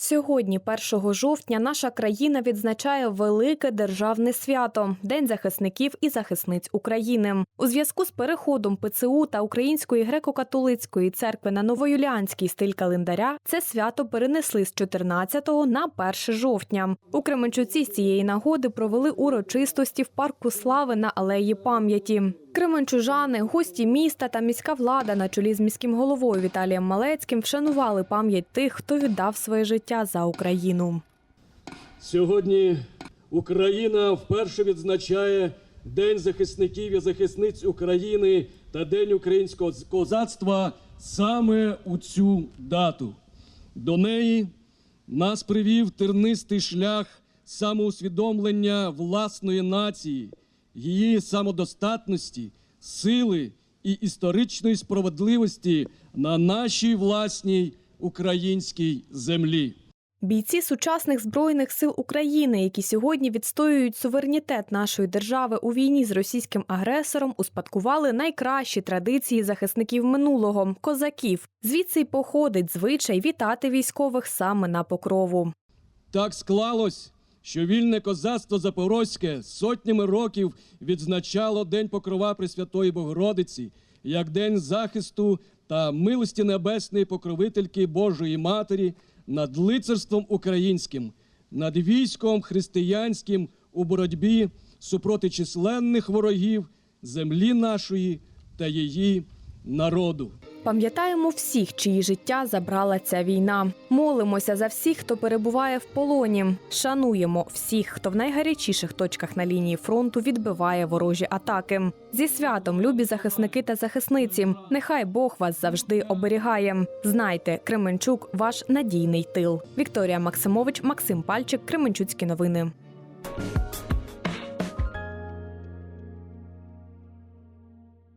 Сьогодні, 1 жовтня, наша країна відзначає велике державне свято День захисників і захисниць України. У зв'язку з переходом ПЦУ та Української греко-католицької церкви на новоюліанський стиль календаря це свято перенесли з 14 на 1 жовтня. У Кременчуці з цієї нагоди провели урочистості в парку слави на алеї пам'яті. Кременчужани, гості міста та міська влада на чолі з міським головою Віталієм Малецьким вшанували пам'ять тих, хто віддав своє життя за Україну. Сьогодні Україна вперше відзначає День захисників і захисниць України та День українського козацтва саме у цю дату. До неї нас привів тернистий шлях самоусвідомлення власної нації, її самодостатності, сили і історичної справедливості на нашій власній українській землі. Бійці сучасних збройних сил України, які сьогодні відстоюють суверенітет нашої держави у війні з російським агресором, успадкували найкращі традиції захисників минулого козаків. Звідси й походить звичай вітати військових саме на покрову. Так склалось, що вільне козацтво Запорозьке сотнями років відзначало День Покрова Пресвятої Богородиці як день захисту та милості небесної покровительки Божої Матері над лицарством українським, над військом християнським у боротьбі супроти численних ворогів землі нашої та її народу. Пам'ятаємо всіх, чиї життя забрала ця війна. Молимося за всіх, хто перебуває в полоні. Шануємо всіх, хто в найгарячіших точках на лінії фронту відбиває ворожі атаки. Зі святом, любі захисники та захисниці. Нехай Бог вас завжди оберігає. Знайте, Кременчук ваш надійний тил. Вікторія Максимович, Максим Пальчик, Кременчуцькі новини.